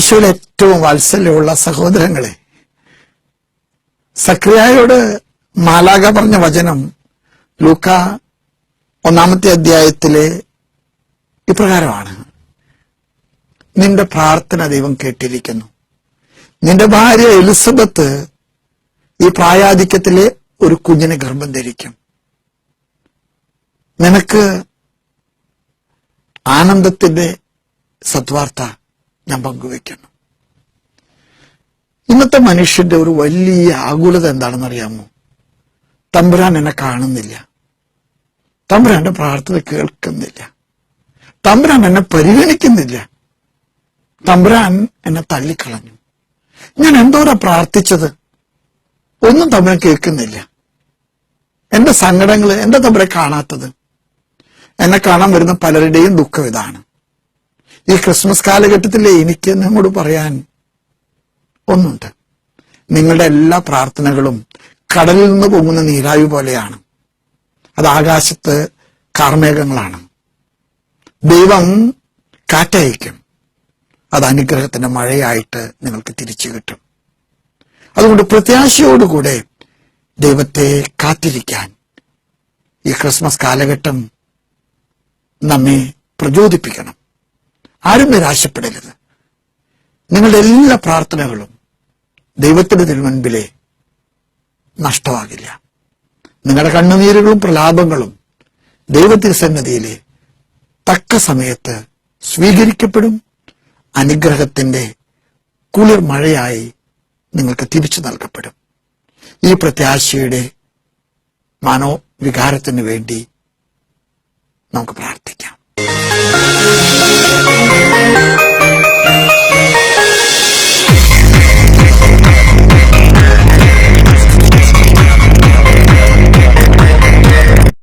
യേശുവിൽ ഏറ്റവും വാത്സല്യമുള്ള സഹോദരങ്ങളെ സക്രിയായോട് മാലാക പറഞ്ഞ വചനം ലൂക്ക ഒന്നാമത്തെ അധ്യായത്തിലെ ഇപ്രകാരമാണ്. നിന്റെ പ്രാർത്ഥന ദൈവം കേട്ടിരിക്കുന്നു. നിന്റെ ഭാര്യ എലിസബത്ത് ഈ പ്രായാധിക്യത്തിലെ ഒരു കുഞ്ഞിനെ ഗർഭം ധരിക്കും. നിനക്ക് ആനന്ദത്തിന്റെ സദ്വാർത്ത ഞാൻ പങ്കുവെക്കുന്നു ഇന്നത്തെ മനുഷ്യന്റെ ഒരു വലിയ ആകുലത എന്താണെന്ന് അറിയാമോ തമ്പുരാൻ എന്നെ കാണുന്നില്ല. തമ്പുരാന്റെ പ്രാർത്ഥന കേൾക്കുന്നില്ല. തമ്പുരാൻ എന്നെ പരിഗണിക്കുന്നില്ല. തമ്പുരാൻ എന്നെ തള്ളിക്കളഞ്ഞു. ഞാൻ എന്തോരാ പ്രാർത്ഥിച്ചത്? ഒന്നും തമ്പുരാൻ കേൾക്കുന്നില്ല. എന്റെ സങ്കടങ്ങൾ എന്റെ തമ്പുരെ കാണാത്തത്. എന്നെ കാണാൻ വരുന്ന പലരുടെയും ദുഃഖം ഇതാണ്. ഈ ക്രിസ്മസ് കാലഘട്ടത്തിൽ എനിക്ക് നിങ്ങളോട് പറയാൻ ഒന്നുണ്ട്. നിങ്ങളുടെ എല്ലാ പ്രാർത്ഥനകളും കടലിൽ നിന്ന് പൊങ്ങുന്ന നീരാവി പോലെയാണ്. അത് ആകാശത്ത് കാർമേഘങ്ങളാണ്. ദൈവം കാറ്റയക്കും. അത് അനുഗ്രഹത്തിന്റെ മഴയായിട്ട് നിങ്ങൾക്ക് തിരിച്ചു കിട്ടും. അതുകൊണ്ട് പ്രത്യാശയോടുകൂടെ ദൈവത്തെ കാത്തിരിക്കാൻ ഈ ക്രിസ്മസ് കാലഘട്ടം നമ്മെ പ്രചോദിപ്പിക്കണം. ആരും നിരാശപ്പെടരുത് നിങ്ങളുടെ എല്ലാ പ്രാർത്ഥനകളും ദൈവത്തിന്റെ തിരുമുൻപിലെ നഷ്ടമാകില്ല. നിങ്ങളുടെ കണ്ണുനീരുകളും പ്രലാപങ്ങളും ദൈവത്തിന്റെ സന്നദ്ധിയിലെ തക്ക സമയത്ത് സ്വീകരിക്കപ്പെടും. അനുഗ്രഹത്തിന്റെ കുളിർ മഴയായി നിങ്ങൾക്ക് തിരിച്ചു നൽകപ്പെടും. ഈ പ്രത്യാശയുടെ മനോവികാരത്തിന് വേണ്ടി നമുക്ക് പ്രാർത്ഥിക്കാം